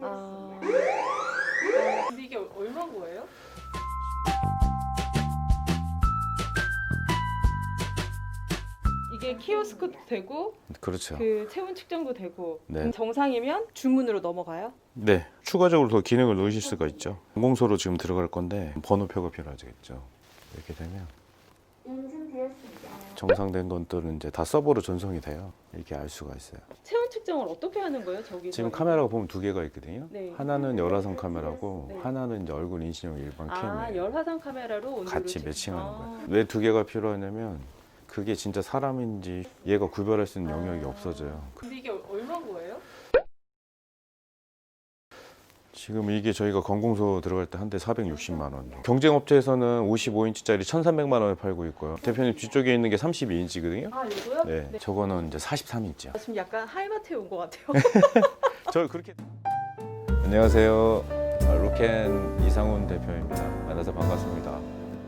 아, 근데 이게 얼마 거예요? 이게 키오스크도 되고 그렇죠. 그 체온 측정도 되고 네. 그럼 정상이면 주문으로 넘어가요? 네, 추가적으로 더 기능을 넣으실 수가 있죠. 공공소로 지금 들어갈 건데 번호표가 필요하겠죠. 이렇게 되면 인증되었습니다. 정상된 것들은 이제 다 서버로 전송이 돼요. 이렇게 알 수가 있어요. 체온 측정을 어떻게 하는 거예요? 저기 지금 카메라가 보면 두 개가 있거든요. 네. 하나는 열화상 카메라고 네. 하나는 이제 얼굴 인식용 일반 아 캠이에요. 열화상 카메라로 온도를 같이 측- 매칭하는 아. 거예요. 왜 두 개가 필요하냐면 그게 진짜 사람인지 얘가 구별할 수 있는 영역이 아. 없어져요. 근데 이게 얼마 거예요? 지금 이게 저희가 건공소 들어갈 때 한 대 460만 원. 경쟁 업체에서는 55인치짜리 1,300만 원에 팔고 있고요. 대표님 뒤쪽에 있는 게 32인치거든요. 아 이거요? 네, 저거는 이제 43인치요. 지금 약간 하이마트에 온 것 같아요. 저 그렇게 안녕하세요. 아, 로켄 이상훈 대표입니다. 만나서 반갑습니다.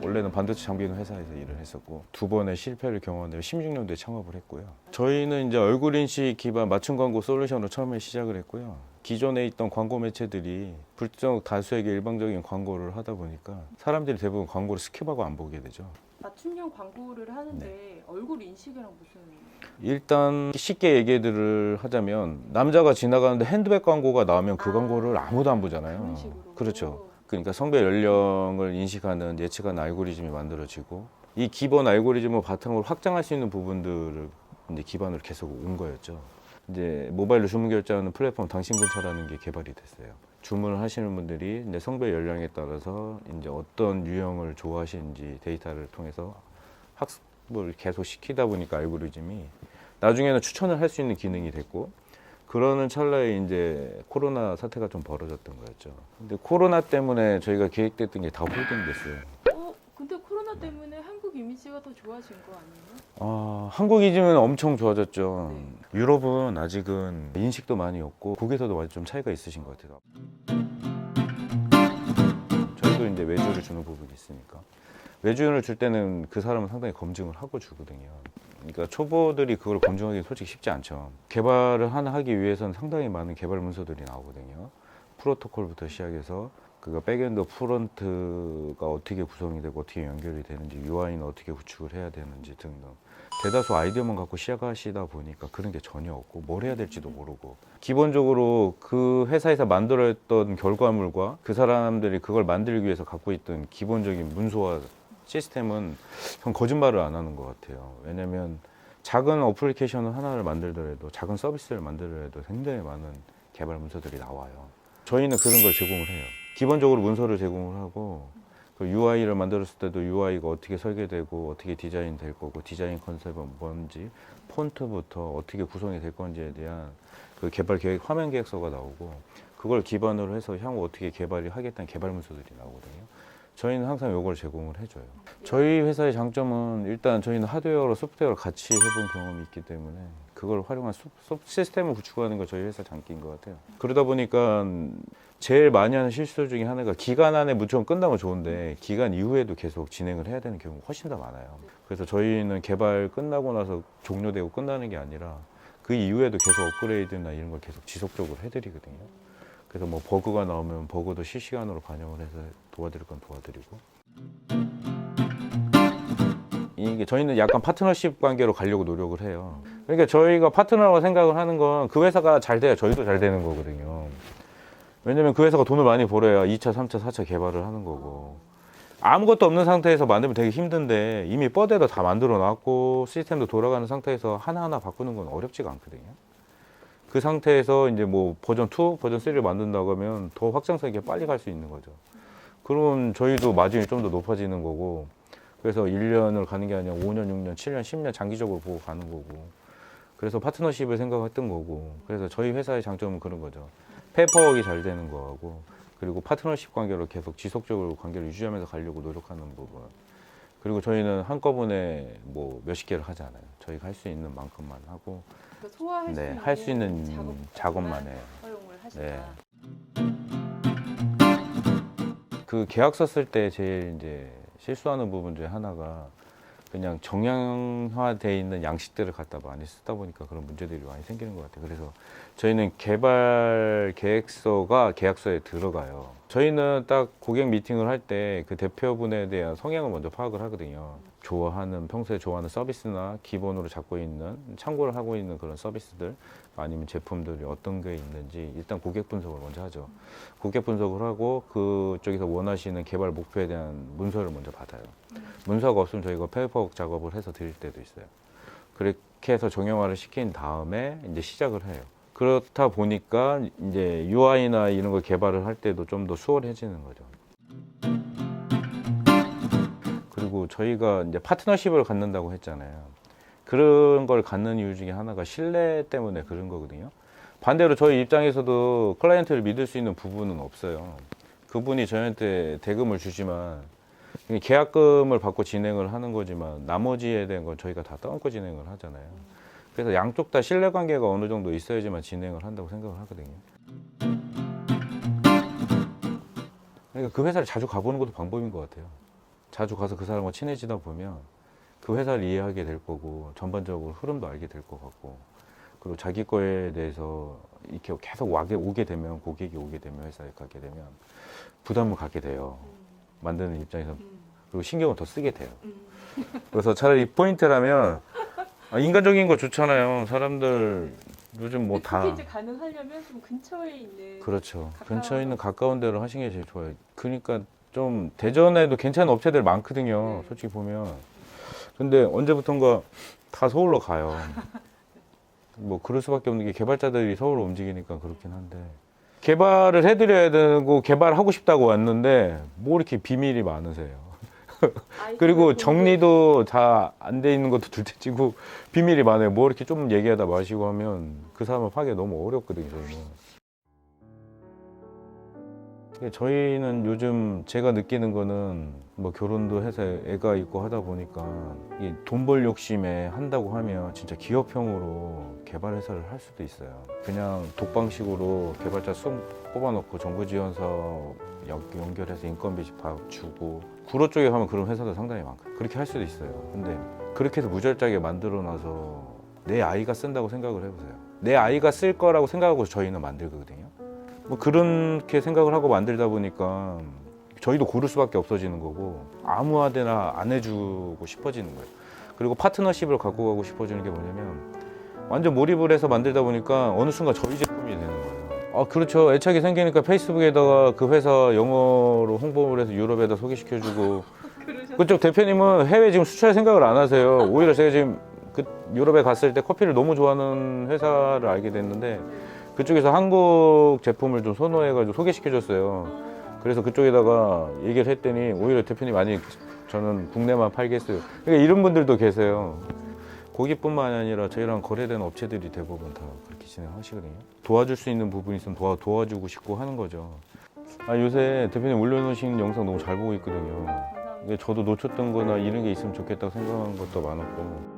원래는 반도체 장비는 회사에서 일을 했었고 두 번의 실패를 경험하며 16년도에 창업을 했고요. 저희는 이제 얼굴 인식 기반 맞춤 광고 솔루션으로 처음에 시작을 했고요. 기존에 있던 광고 매체들이 불정 다수에게 일방적인 광고를 하다 보니까 사람들이 대부분 광고를 스킵하고 안 보게 되죠. 맞춤형 광고를 하는데 네. 얼굴 인식이랑 무슨 일단 쉽게 얘기를 하자면 남자가 지나가는데 핸드백 광고가 나오면 그 아, 광고를 아무도 안 보잖아요. 그런 식으로 그렇죠. 그러니까 성별 연령을 인식하는 예측하는 알고리즘이 만들어지고 이 기본 알고리즘을 바탕으로 확장할 수 있는 부분들을 이제 기반으로 계속 온 거였죠. 이제 모바일로 주문 결제하는 플랫폼 당신 근처라는 게 개발이 됐어요. 주문을 하시는 분들이 이제 성별 연령에 따라서 이제 어떤 유형을 좋아하시는지 데이터를 통해서 학습을 계속 시키다 보니까 알고리즘이 나중에는 추천을 할 수 있는 기능이 됐고 그러는 찰나에 이제 코로나 사태가 좀 벌어졌던 거였죠. 근데 코로나 때문에 저희가 계획됐던 게 다 홀딩됐어요. 어 근데 코로나 때문에 한국 이미지가 더 좋아진 거 아니에요? 아, 한국 이즘은 엄청 좋아졌죠. 유럽은 아직은 인식도 많이 없고 거기서도 많이 좀 차이가 있으신 것 같아요. 저희도 이제 외주를 주는 부분이 있으니까 외주를 줄 때는 그 사람은 상당히 검증을 하고 주거든요. 그러니까 초보들이 그걸 검증하기 솔직히 쉽지 않죠. 개발을 하나 하기 위해서는 상당히 많은 개발 문서들이 나오거든요. 프로토콜부터 시작해서 그가 백엔드 프론트가 어떻게 구성이 되고 어떻게 연결이 되는지 UI는 어떻게 구축을 해야 되는지 등등 대다수 아이디어만 갖고 시작하시다 보니까 그런 게 전혀 없고 뭘 해야 될지도 모르고 기본적으로 그 회사에서 만들었던 결과물과 그 사람들이 그걸 만들기 위해서 갖고 있던 기본적인 문서와 시스템은 전 거짓말을 안 하는 것 같아요. 왜냐면 작은 어플리케이션 하나를 만들더라도 작은 서비스를 만들더라도 굉장히 많은 개발 문서들이 나와요. 저희는 그런 걸 제공을 해요. 기본적으로 문서를 제공을 하고 그 UI를 만들었을 때도 UI가 어떻게 설계되고 어떻게 디자인 될 거고 디자인 컨셉은 뭔지 폰트부터 어떻게 구성이 될 건지에 대한 그 개발 계획 화면 계획서가 나오고 그걸 기반으로 해서 향후 어떻게 개발이 하겠다는 개발 문서들이 나오거든요. 저희는 항상 이걸 제공을 해줘요. 저희 회사의 장점은 일단 저희는 하드웨어로 소프트웨어를 같이 해본 경험이 있기 때문에 그걸 활용한 시스템을 구축하는 거 저희 회사 장기인 것 같아요. 그러다 보니까 제일 많이 하는 실수 중에 하나가 기간 안에 무조건 끝나면 좋은데 기간 이후에도 계속 진행을 해야 되는 경우가 훨씬 더 많아요. 그래서 저희는 개발 끝나고 나서 종료되고 끝나는 게 아니라 그 이후에도 계속 업그레이드나 이런 걸 계속 지속적으로 해드리거든요. 그래서 뭐 버그가 나오면 버그도 실시간으로 반영을 해서 도와드릴 건 도와드리고 이게 저희는 약간 파트너십 관계로 가려고 노력을 해요. 그러니까 저희가 파트너라고 생각을 하는 건 그 회사가 잘 돼야 저희도 잘 되는 거거든요. 왜냐면 그 회사가 돈을 많이 벌어야 2차, 3차, 4차 개발을 하는 거고 아무것도 없는 상태에서 만들면 되게 힘든데 이미 뻗에도 다 만들어 놨고 시스템도 돌아가는 상태에서 하나하나 바꾸는 건 어렵지가 않거든요. 그 상태에서 이제 뭐 버전 2, 버전 3를 만든다고 하면 더 확장성 있게 빨리 갈 수 있는 거죠. 그러면 저희도 마진이 좀 더 높아지는 거고 그래서 1년을 가는 게 아니라 5년, 6년, 7년, 10년 장기적으로 보고 가는 거고 그래서 파트너십을 생각했던 거고 그래서 저희 회사의 장점은 그런 거죠. 페이퍼워크가 잘 되는 거하고 그리고 파트너십 관계로 계속 지속적으로 관계를 유지하면서 가려고 노력하는 부분 그리고 저희는 한꺼번에 뭐 몇십 개를 하지 않아요. 저희가 할 수 있는 만큼만 하고 그러니까 소화할 수 네, 있는, 할수 있는 작업 작업 만 해요. 활용을. 네. 그 계약서 쓸때 제일 이제 실수하는 부분 중에 하나가 그냥 정형화되어 있는 양식들을 갖다 많이 쓰다 보니까 그런 문제들이 많이 생기는 것 같아요. 그래서 저희는 개발 계획서가 계약서에 들어가요. 저희는 딱 고객 미팅을 할 때 그 대표분에 대한 성향을 먼저 파악을 하거든요. 좋아하는 평소에 좋아하는 서비스나 기본으로 잡고 있는 참고를 하고 있는 그런 서비스들 아니면 제품들이 어떤 게 있는지 일단 고객 분석을 먼저 하죠. 고객 분석을 하고 그쪽에서 원하시는 개발 목표에 대한 문서를 먼저 받아요. 문서가 없으면 저희가 페이퍼 작업을 해서 드릴 때도 있어요. 그렇게 해서 정형화를 시킨 다음에 이제 시작을 해요. 그렇다 보니까 이제 UI나 이런 걸 개발을 할 때도 좀 더 수월해지는 거죠. 그리고 저희가 이제 파트너십을 갖는다고 했잖아요. 그런 걸 갖는 이유 중에 하나가 신뢰 때문에 그런 거거든요. 반대로 저희 입장에서도 클라이언트를 믿을 수 있는 부분은 없어요. 그분이 저희한테 대금을 주지만 계약금을 받고 진행을 하는 거지만 나머지에 대한 건 저희가 다 떠안고 진행을 하잖아요. 그래서 양쪽 다 신뢰관계가 어느 정도 있어야지만 진행을 한다고 생각을 하거든요. 그러니까 그 회사를 자주 가보는 것도 방법인 것 같아요. 자주 가서 그 사람과 친해지다 보면 그 회사를 이해하게 될 거고 전반적으로 흐름도 알게 될 것 같고 그리고 자기 거에 대해서 이렇게 계속 와게 오게 되면 고객이 오게 되면 회사에 가게 되면 부담을 갖게 돼요. 만드는 입장에서 그리고 신경을 더 쓰게 돼요. 그래서 차라리 포인트라면 아, 인간적인 거 좋잖아요. 사람들 요즘 뭐다 패키지 가능하려면 좀 근처에 있는 그렇죠. 가까운 근처에 있는 가까운 데로 하시는 게 제일 좋아요. 그러니까 좀 대전에도 괜찮은 업체들 많거든요. 네. 솔직히 보면. 근데 언제부턴가 다 서울로 가요. 뭐 그럴 수밖에 없는 게 개발자들이 서울로 움직이니까 그렇긴 한데 개발을 해드려야 되고 개발하고 싶다고 왔는데 뭐 이렇게 비밀이 많으세요. 그리고 정리도 다 안 돼 있는 것도 둘째치고 비밀이 많아요. 뭐 이렇게 좀 얘기하다 마시고 하면 그 사람을 파기 너무 어렵거든요. 저희는. 근데 저희는 요즘 제가 느끼는 거는 뭐 결혼도 해서 애가 있고 하다 보니까 이돈벌 욕심에 한다고 하면 진짜 기업형으로 개발 회사를 할 수도 있어요. 그냥 독방식으로 개발자 쑥 뽑아놓고 정부 지원 사업 연- 연결해서 인건비 밥 주고 구로 쪽에 가면 그런 회사도 상당히 많거든요. 그렇게 할 수도 있어요. 근데 그렇게 해서 무절작에 만들어 놔서 내 아이가 쓴다고 생각을 해보세요. 내 아이가 쓸 거라고 생각하고 저희는 만들거든요. 뭐 그렇게 생각을 하고 만들다 보니까 저희도 고를 수밖에 없어지는 거고 아무하데나 안 해주고 싶어지는 거예요. 그리고 파트너십을 갖고 가고 싶어지는 게 뭐냐면 완전 몰입을 해서 만들다 보니까 어느 순간 저희 제품이 되는 거예요. 아 그렇죠. 애착이 생기니까 페이스북에다가 그 회사 영어로 홍보를 해서 유럽에다 소개시켜주고 그쪽 대표님은 해외 지금 수출 생각을 안 하세요. 오히려 제가 지금 그 유럽에 갔을 때 커피를 너무 좋아하는 회사를 알게 됐는데 그쪽에서 한국 제품을 좀 선호해가지고 소개시켜줬어요. 그래서 그쪽에다가 얘기를 했더니 오히려 대표님 아니 저는 국내만 팔겠어요. 그러니까 이런 분들도 계세요. 고기뿐만 아니라 저희랑 거래되는 업체들이 대부분 다 그렇게 진행하시거든요. 도와줄 수 있는 부분이 있으면 도와, 도와주고 싶고 하는 거죠. 아, 요새 대표님 올려놓으신 영상 너무 잘 보고 있거든요. 저도 놓쳤던 거나 이런 게 있으면 좋겠다고 생각한 것도 많았고